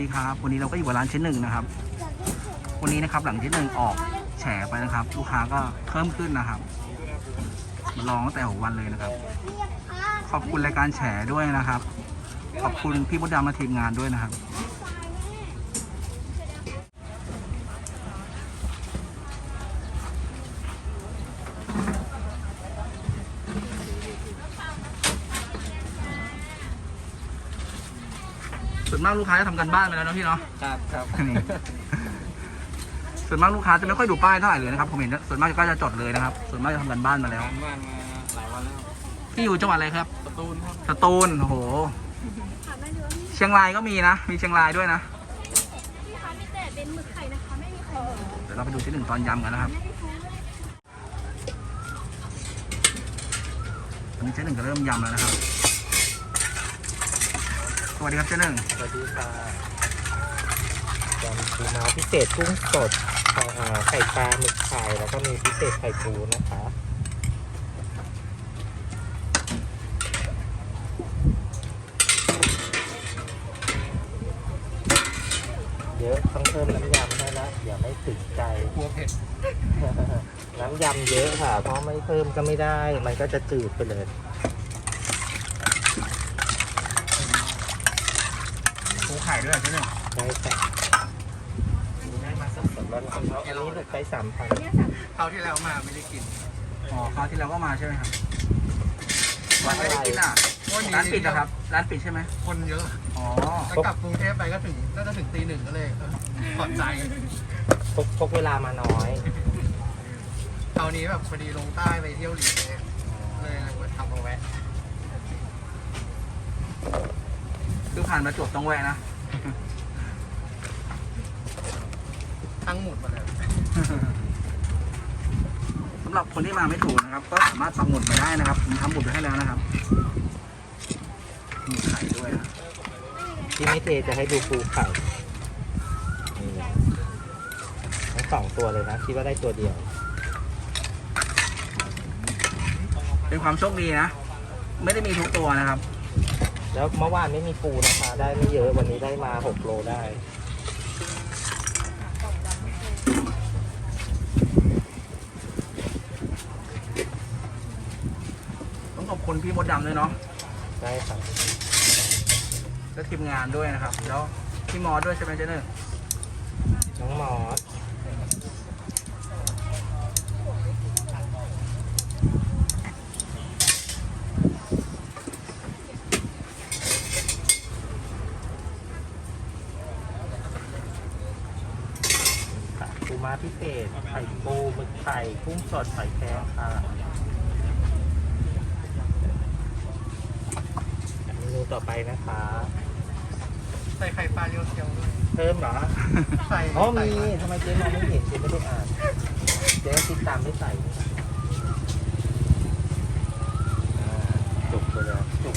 วัสดีครับวันนี้เราก็อยู่กับร้านเชนหนึ่งนะครับ วันนี้นะครับหลังชิ้นหนึ่งออกแฉไปนะครับ ลูกค้าก็เพิ่มขึ้นนะครับมาลองตั้งแต่หกวันเลยนะครับ ขอบคุณรายการแฉด้วยนะครับ ขอบคุณพี่มดดำและทีมงานด้วยนะครับากลูกค้าจะทำกันบ้านไปแล้วเนอะพี่เนาะ ครับครับ นี่ส่วนมากลูกค้าจะไม่ค่อยดูป้ายเท่าไหร่เลยนะครับผมเห็นส่วนมากก็จะจดเลยนะครับ ส่วนมากจะทำกันบ้านมาแล้วงานบ้านมาหลายวันแล้วพี่อยู่จังหวัดอะไรครับสตูลครับ สตูลโอ้โห เชียงรายก็มีนะ มีเชียงรายด้วยนะ พี่คะมีแต่เป็นหมึกไข่นะคะ ไม่มีไข่เดี๋ยวเราไปดูที่หนึ่งตอนยำกันนะครับตอนนี้เจ๊หนึ่งก็เริ่มยำแล้วนะครับส วัสดีครับเจ๊หนึ่งสวัสดีค่ะยำปูม้าพิเศษกุ้งสดไข่อ่าไข่ปลาหมึกไข่แล้วก็มีพิเศษไข่ปูนะคะเยอะต้องเพิ่มน้ำยำให้ละอย่าไม่ถึงใจกลัวเผ็ดน้ำยำเยอะค่ะ เพราะไม่เพิ่มก็ไม่ได้ มันก็จะจืดไปเลย ปูไข่ด้วยเจ๊หนึ่งใช่ค่ะได้มาสดๆร้อนๆอันนี้หลุดไปสามพันคราวที่แล้วมาไม่ได้กิน อ๋อคราวที่แล้วก็มาใช่ไหมครับ วันไม่ได้กินอะ วันนี้ร้านปิดนะครับ ร้านปิดใช่ไหมคนเยอะอ๋อ แล้วกลับกรุงเทพไปก็ถึงก็จะถึงตีหนึ่งก็เลยเออถอดใจพกพกเวลามาน้อยคราวนี้แบบพอดีลงใต้ไปเที่ยวหลีเลยเลยมาทำเอาแวะ คือผ่านประจวบต้องแวะนะ ทั้งหมดมาเลยสำหรับคนที่มาไม่ถูกนะครับ ก็สามารถปักหมุดไปได้นะครับ ผมทำหมุดไว้ให้แล้วนะครับ มีไข่ด้วยนะที่ไม่เทจะให้ดูปูไข่นี่ทั้งสองตัวเลยนะ คิดว่าได้ตัวเดียว เป็นความโชคดีนะ ไม่ได้มีทุกตัวนะครับ แล้วเมื่อวานไม่มีปูนะคะ ได้ไม่เยอะวันนี้ได้มาหกโลได้ ต้องขอบคุณพี่มดดำด้วยเนาะได้ครับและทีมงานด้วยนะครับ แล้วพี่มอสด้วยใช่ไหมเจ๊เนอร์น้องมอสค่ะปูม้าพิเศษ ไข่ปูหมึกไข่กุ้งสดไข่แครงค่ะเมนูต่อไปนะคะ ใส่ไข่ปลาเรียวๆด้วย เพิ่มเหรอใส่อ๋อมีทำไมเจ๊มองไม่เห็นเจ๊ไม่ได้อ่านเจ๊ติดตามไม่ใส่อ่าจุกไปเลยจุก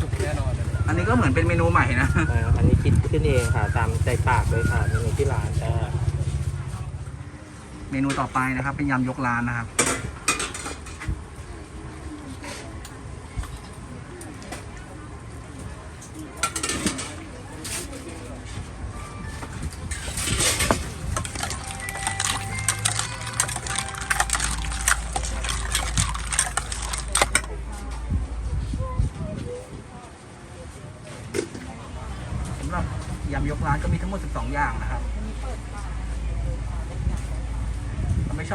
จุกแน่นอนเลยอันนี้ก็เหมือนเป็นเมนูใหม่นะ อ่าอันนี้คิดขึ้นเองค่ะ ตามใจปากเลยค่ะเมนูที่ร้านแต่ เมนูต่อไปนะครับ เป็นยำยกร้านนะครับ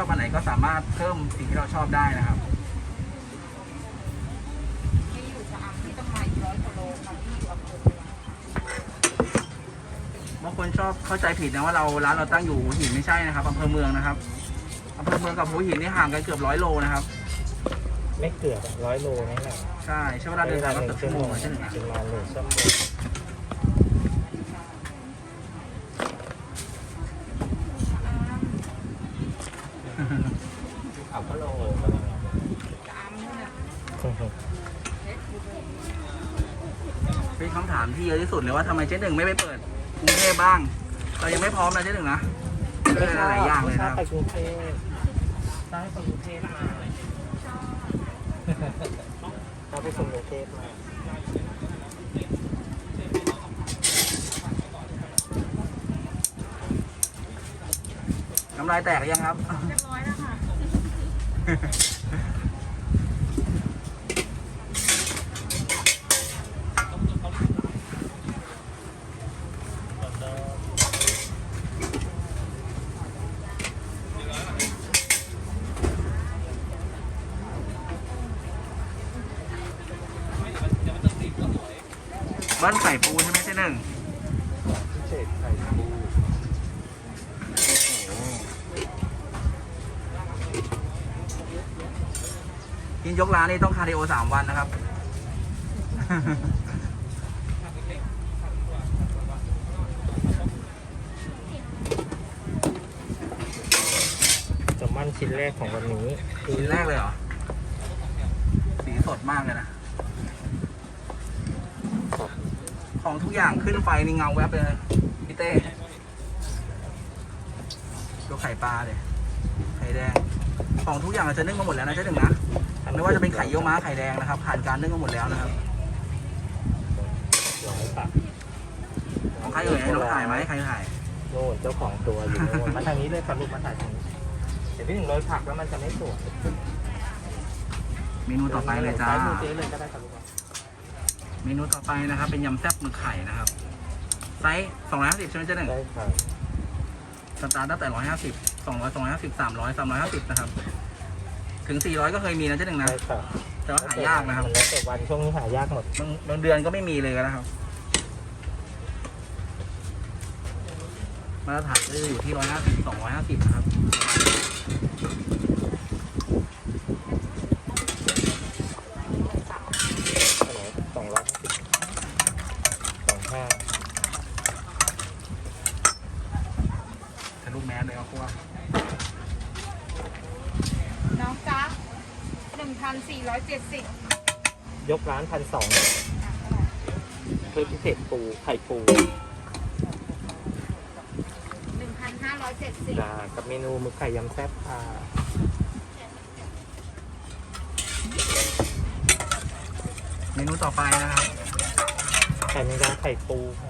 ชอบอันไหนก็สามารถเพิ่มสิ่งที่เราชอบได้นะครับบางคนชอบเข้าใจผิดนะว่าเราร้านเราตั้งอยู่หัวหินไม่ใช่นะครับอำเภอเมืองนะครับอำเภอเมืองกับหัวหินนี่ห่างกันเกือบร้อยโลนะครับ ไม่เกือบร้อยโลนี่แหละใช่ใช้เวลาเดินทางก็เกือบชั่วโมงใช่ไหมประมาณหนึ่งชั่วโมง อที่สุดเลยว่าทำไมเจ๊หนึ่งไม่ไปเปิดกรุงเทพบ้าง เรายังไม่พร้อมนะเจ๊หนึ่งนะไม่ใช่หลายอย่างเลยนะไปกรุงเทพได้ไปกรุงเทพมาเราไปส่งกรุงเทพมาน้ำลายแตกยังครับเรียบร้อยแล้วค่ะ เบิ้ลไข่ปูใช่ไหมเจ๊หนึ่งพิเศษไข่ปูกินยกร้านนี่ต้องคาร์ดิโอสามวันนะครับ แซลมอนชิ้นแรกของวันนี้คือชิ้นแรกเลยเหรอ สีสดมากเลยนะ ของทุกอย่างขึ้นไฟนี่เงาแวบเลยนะพี่เต้ดูไข่ปลาเลยไข่แดง ของทุกอย่างเราจะนึ่งมาหมดแล้วนะเจ๊หนึ่งนะไม่ว่าจะเป็นไข่เยี่ยวม้าไข่แดงนะครับ ผ่านการนึ่งมาหมดแล้วนะครับร้อยบาทของใครเอ่ยให้น้องถ่ายไหมใครถ่ายโน่นเจ้าของตัวอยู่โน่นมาทางนี้เลยครับลูกมาถ่ายทางนี้เดี๋ยวพี่ถึงโรยผักแล้วมันจะไม่สวยเมนูต่อไปเลยจ้าซ้ายมือเจ๊เลยก็ได้ครับลูก เมนูต่อไปนะครับ เป็นยำแซ่บหมึกไข่นะครับไซส์250ใช่ไหมเจ๊หนึ่ง ได้ครับสตาร์ทตั้งแต่150 200 250 300 350นะครับ ถึง400ก็เคยมีนะเจ๊หนึ่งนะ ได้ครับแต่ว่าหายากนะครับมันแล้วแต่วันช่วงนี้หายากหมด บางบางเดือนก็ไม่มีเลยนะครับ มาตรฐานก็จะอยู่ที่150 250นะครับสองร้อยสิบสองห้า ทะลุแมสเลยครับพวก น้องจ๊ะหนึ่งพันสี่ร้อยเจ็ดสิบ ยก ร้านพันสองเพิ่มพิเศษปูไข่ปูหนึ่งพันห้าร้อยเจ็ดสิบจ้ากับเมนูหมึกไข่ยำแซ่บค่ะเมนูต่อไปนะครับไข่แมงดาไข่ปูค่ะ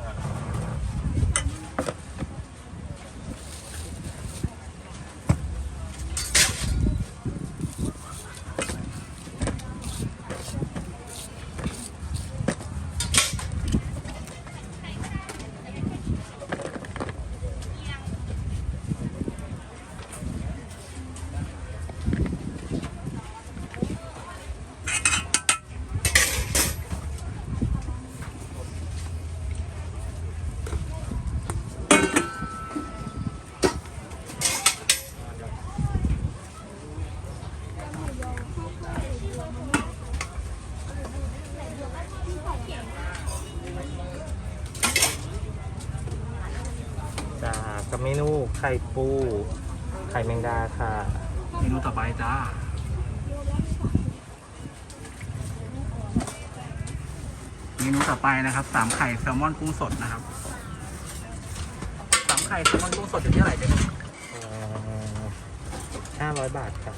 จ้า กับเมนูไข่ปู ไข่แมงดาค่ะ เมนูต่อไปจ้าเมนูต่อไปนะครับสามไข่แซลมอนกุ้งสดนะครับสามไข่แซลมอนกุ้งสดอยู่ที่เท่าไหร่เจ๊ห้าร้อยบาทครับ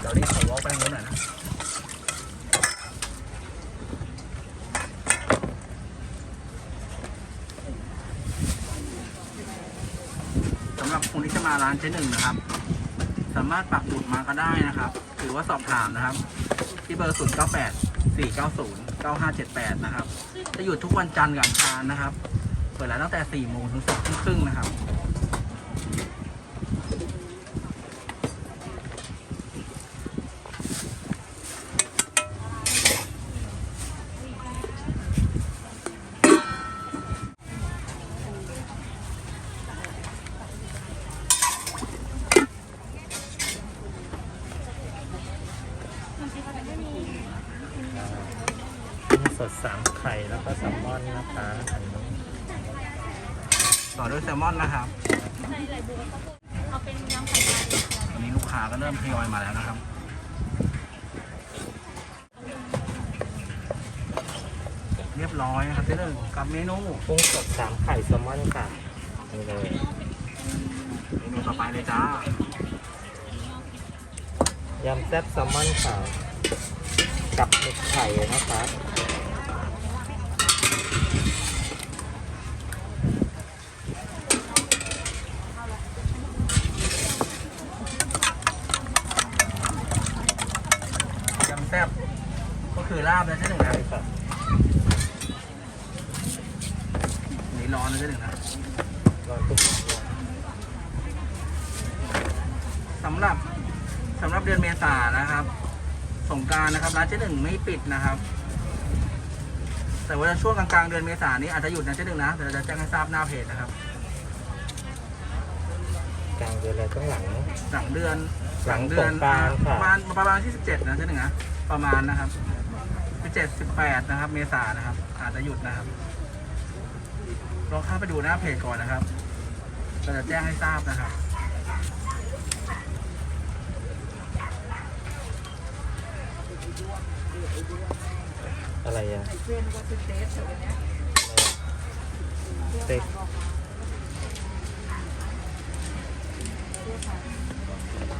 เดี๋ยวนี้ขอวอล์กไปทางโน้นหน่อยนะ สำหรับ คนที่จะมาร้านเจ๊หนึ่งนะครับ สามารถปักหมุดมาก็ได้นะครับ หรือว่าสอบถามนะครับ ที่เบอร์ 0 9 8 4 9 0 9 5 7 8 นะครับ จะหยุดทุกวันจันทร์กับอังคารนะครับ เปิดร้านตั้งแต่4โมงถึง2ทุ่มครึ่งนะครับ สดสามไข่แล้วก็แซลมอนนะคะอันนี้ต่อด้วยแซลมอนนะครับใส่ไหลบัวข้าวโพดเอาเป็นยำไข่ปลาวันนี้ลูกค้าก็เริ่มทยอยมาแล้วนะครับเรียบร้อยนะครับเจ๊หนึ่งกับเมนูกุ้งสดสามไข่แซลมอนค่ะนี่เลยเมนูต่อไปเลยจ้ายำแซ่บแซลมอนค่ะ กับหมึกไข่นะคะยำแซ่บก็คือลาบนะเจ๊หนึ่งนะใช่ค่ะนี่ร้อนนะเจ๊หนึ่งนะรอนทุกสำหรับสำหรับเดือนเมษานะครับ งกรารนะครับร้านเจ๊หนึ่งไม่ปิดนะครับ แต่ว่าช่วงกลางๆเดือนเมษายนนี้อาจจะหยุดนะเจ๊หนึ่งนะเดี๋ยวเราจะแจ้งให้ทราบหน้าเพจนะครับกลางเดือนเลยข้างหลัง หลังเดือนหลังเดือนสงกรานต์ปค่ะระมาณประมาณที่สิบเจ็ดนะเจ๊หนึ่งนะประมาณนะครับสิบเจ็ดสิบแปดนะครับ เมษายนนะครับ อาจจะหยุดนะครับลองเข้าไปดูหน้าเพจก่อนนะครับเราจะแจ้งให้ทราบนะครับ อะไรอะเพื่อนก็คือเดสเดี๋ยววันเนี้ยสเต็ก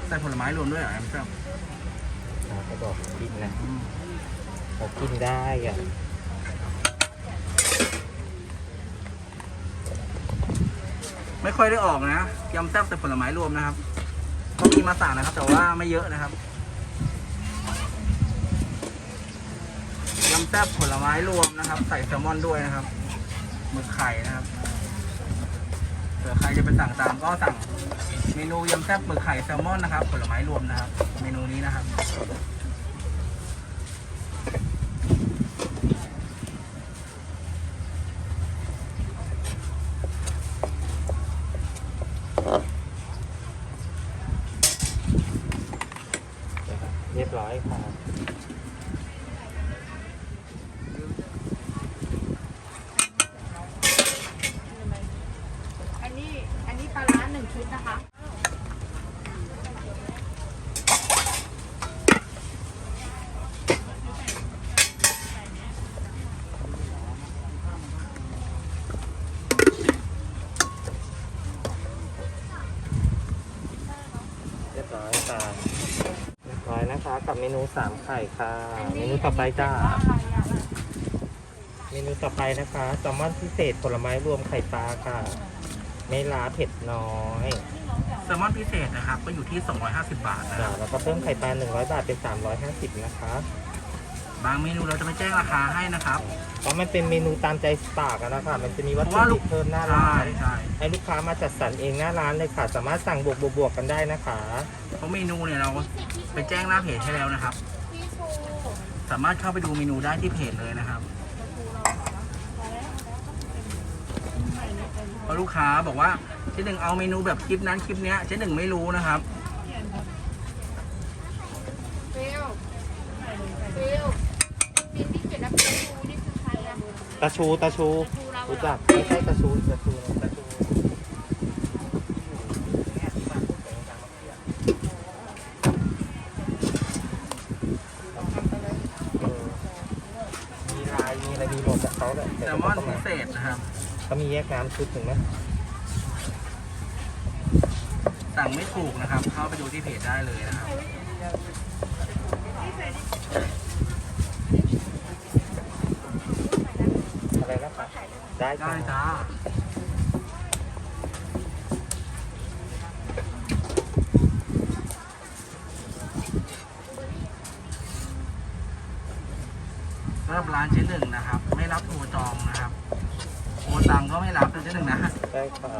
ใส่ผลไม้รวมด้วยเหรอแอมเจ้าอะเขาบอกกินนะเขากินได้อะไม่ค่อยได้ออกนะยำแซ่บแต่ผลไม้รวมนะครับก็มีมาสั่งนะครับ แต่ว่าไม่เยอะนะครับยำ แซ่บผลไม้รวมนะครับ ใส่แซลมอนด้วยนะครับหมึกไข่นะครับเผื่อใครจะไปสั่งตามก็สั่งเมนูยำแซ่บหมึกไข่แซลมอนนะครับ ผลไม้รวมนะครับ เมนูนี้นะครับ เรียบร้อยค่ะ อันนี้อันนี้ปลาร้าหนึ่งชุดนะคะ เรียบร้อยค่ะเรียบร้อย นะคะกับเมนูสามไข่ค่ะ เมนูต่อไปจ้า เมนูต่อไปนะคะแซลมอนพิเศษผลไม้รวมไข่ปลาค่ะ ไม่ลาเผ็ดน้อยแซลมอนพิเศษนะครับก็อยู่ที่ 250 บาทนะคจ้ะรับแล้วก็เพิ่มไข่ปลา100 บาทเป็น 350 นะคะบางเมนูเราจะไม่แจ้งราคาให้นะครับ เพราะมันเป็นเมนูตามใจปากอะนะคะ มันจะมีวัตเพถุราะว่าลูดิกบเพิ่มหน้าใช่ร้านใช่ให้ลูกค้ามาจัดสรรเองหน้าร้านเลยค่ะ สามารถสั่งบวกบวกบวกกันได้นะคะเพ ราะเมนูเนี่ยเราไปแจ้งหน้าเพจให้แล้วนะครับ สามารถเข้าไปดูเมนูได้ที่เพจเลยนะครับเพราะลูกค้าบอกว่าเจ๊หนึ่งเอาเมนูแบบคลิปนั้นคลิปเนี้ยเจ๊หนึ่งไม่รู้นะครับตาชูตาชูรู้จักไม่ใช่ตาชูตาชูตาชูเออมีลายมีอะไรมีหมดจากเขาเลย แซลมอนพิเศษนะครับ เขามีแย กน้ำชุดหนึ่งไหมสั่งไม่ถูกนะครับ เข้าไปดูที่เพจได้เลยนะครับอะไรนะคะได้ได้จ้าสำหรับร้านเจ๊หนึ่งนะครับ ไม่รับโทรจองนะครับโทรตังก็ไม่รับนะเจ๊หนึ่ งนะได้ค่ะ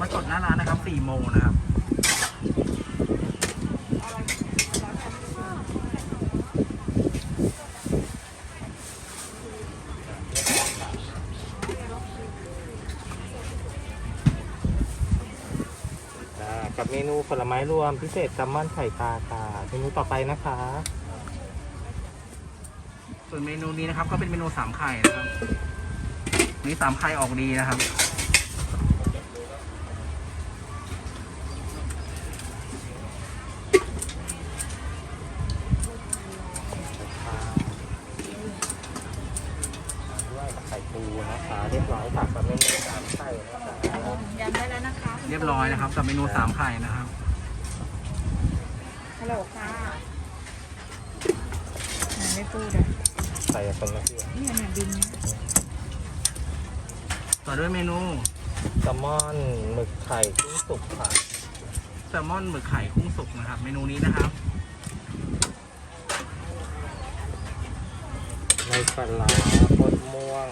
มาจดหน้าร้านนะครับ4โมงนะครับอ่ากับเมนูผลไม้รวมพิเศษแซลมอนไข่ปลาค่ะเมนูต่อไปนะคะ ส่วนเมนูนี้นะครับก็เป็นเมนูสามไข่นะครับ นี่สามไข่ออกดีนะครับ ด้วยกับไข่ปูนะคะเรียบร้อยค่ะกับเมนูสามไข่นะคะยำได้แล้วนะคะเรียบร้อยนะครับกับเมนูสามไข่นะครับ ฮัลฮัลโหลค่ะไหนไม่พูดอะใส่คนละเพื่อเนี่ยเนี่ยบินเนี่ย ต่อด้วยเมนูแซลมอนหมึกไข่กุ้งสุกค่ะแซลมอนหมึกไข่กุ้งสุกนะครับ เมนูนี้นะครับในปลาร้าปนม่วง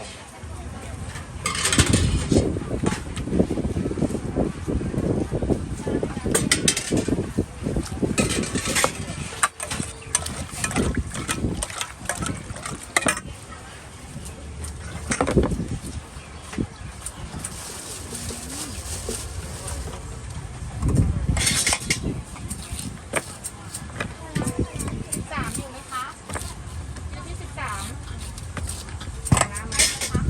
สิบสามอยู่ไหมคะอยู่ที่สิบสามน้ำไหมคะ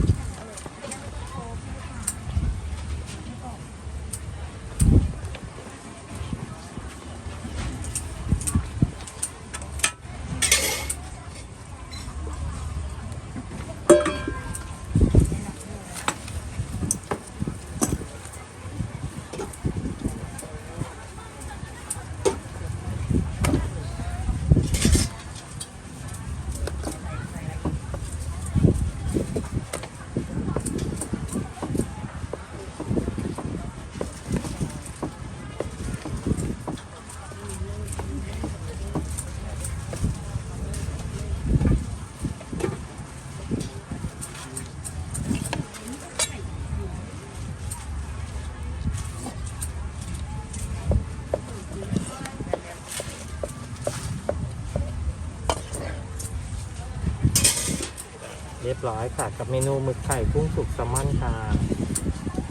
เรียบร้อยค่ะ กับเมนูหมึกไข่กุ้งสุกแซลมอนค่ะ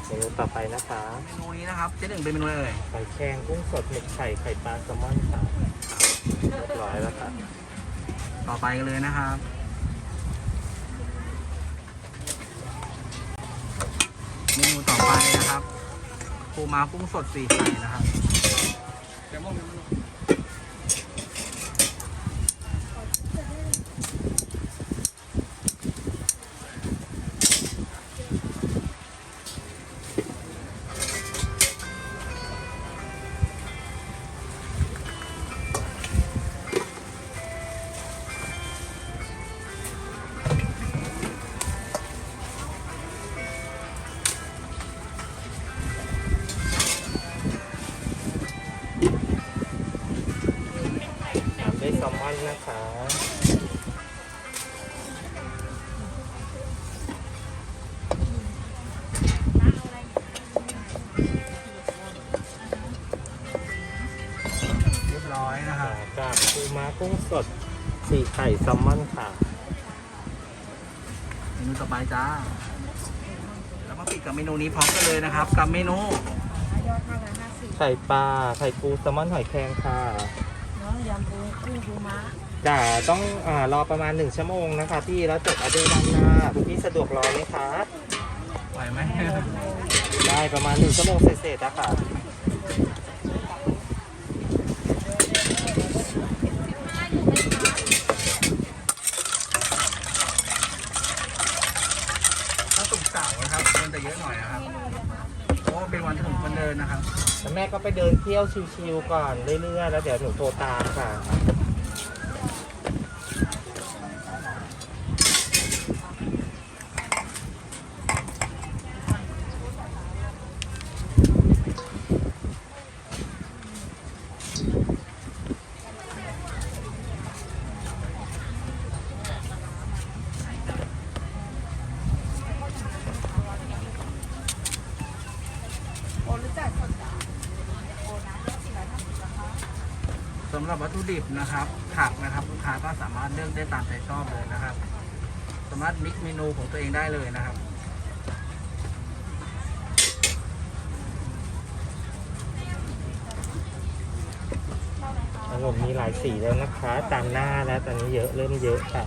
เมนูต่อไปนะคะเมนูนี้นะครับเจ๊หนึ่งเป็นเมนูอะไรเอ่ยไข่แครงกุ้งสดหมึกไข่ไข่ปลาแซลมอนค่ะเรียบร้อยแล้วค่ะ ต่อไปกันเลยนะครับเมนูต่อไปนะครับปูม้ากุ้งสดสี่ไข่นะครับ กุ้งสดสี่ไข่แซลมอนค่ะเมนูต่อไปจ้า แล้วมาปิดกับเมนูนี้พร้อมกันเลยนะครับ กับเมนูยอดห้าร้อยห้าสิบไข่ปลาไข่ปูแซลมอนหอยแครงค่ะเนาะยำปูกุ้งปูม้าจะต้องอารอประมาณ 1 ชั่วโมงนะคะพี่แล้วจดออเดอร์ด้านหน้าคุณพี่สะดวกรอไหมคะไหวไหมได้ประมาณ 1 ชั่วโมงเศษๆนะคะ ถ้าสุกร์เสาร์นะครับมันจะเยอะหน่อยนะครับ เพราะว่าเป็นวั นถนะครับ แล้วแม่ก็ไปเดินเที่ยวชิวๆก่อนเรื่อยๆ แล้วเดี๋ยวหนูโทรตามค่ะ โอรู้จักสดจ้ะโอนะสี่ร้อยห้าสิบนะคะ สำหรับวัตถุดิบนะครับ ผักนะครับลูกค้าก็สามารถเลือกได้ตามใจชอบเลยนะครับ สามารถมิกเมนูของตัวเองได้เลยนะครับอารมณ์มีหลายสีแล้วนะคะ ตามหน้าแล้วตอนนี้เยอะเริ่มเยอะค่ะ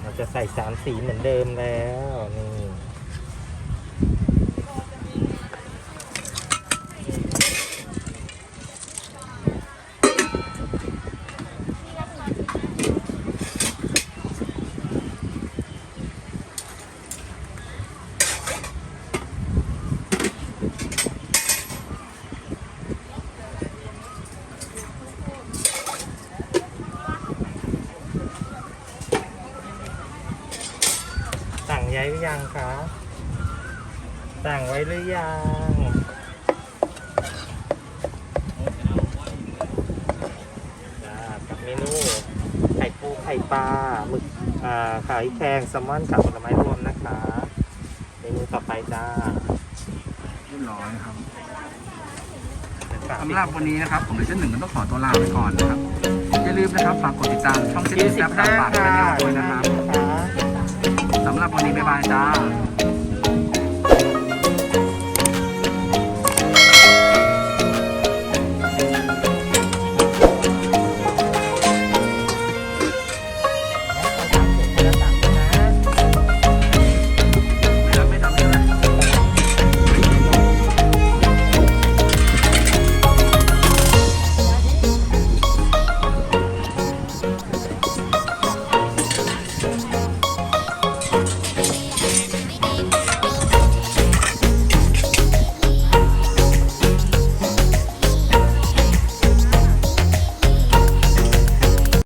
เราจะใส่สามสีเหมือนเดิมแล้วนี่ หรือยังคะสั่งไว้หรือยังจ้ากับเมนูไข่ปูไข่ปลาหมึกอ่าไข่แครงแซลมอนกับผลไม้รวมนะคะเมนูต่อไปจ้าเรียบร้อยนะครับเป็นฝาสำหรับวันนี้นะครับ ผมในเช่นหนึ่งก็ต้องขอตัวลาไปก่อนนะครับ อย่าลืมนะครับ ฝากกดติดตามช่องเช่นหยี่นึ่งสิแซ่บบตาห้ามปากค่ะชาแนลด้วยนะครับสำห รับวันนี้บ๊ายบายจ้า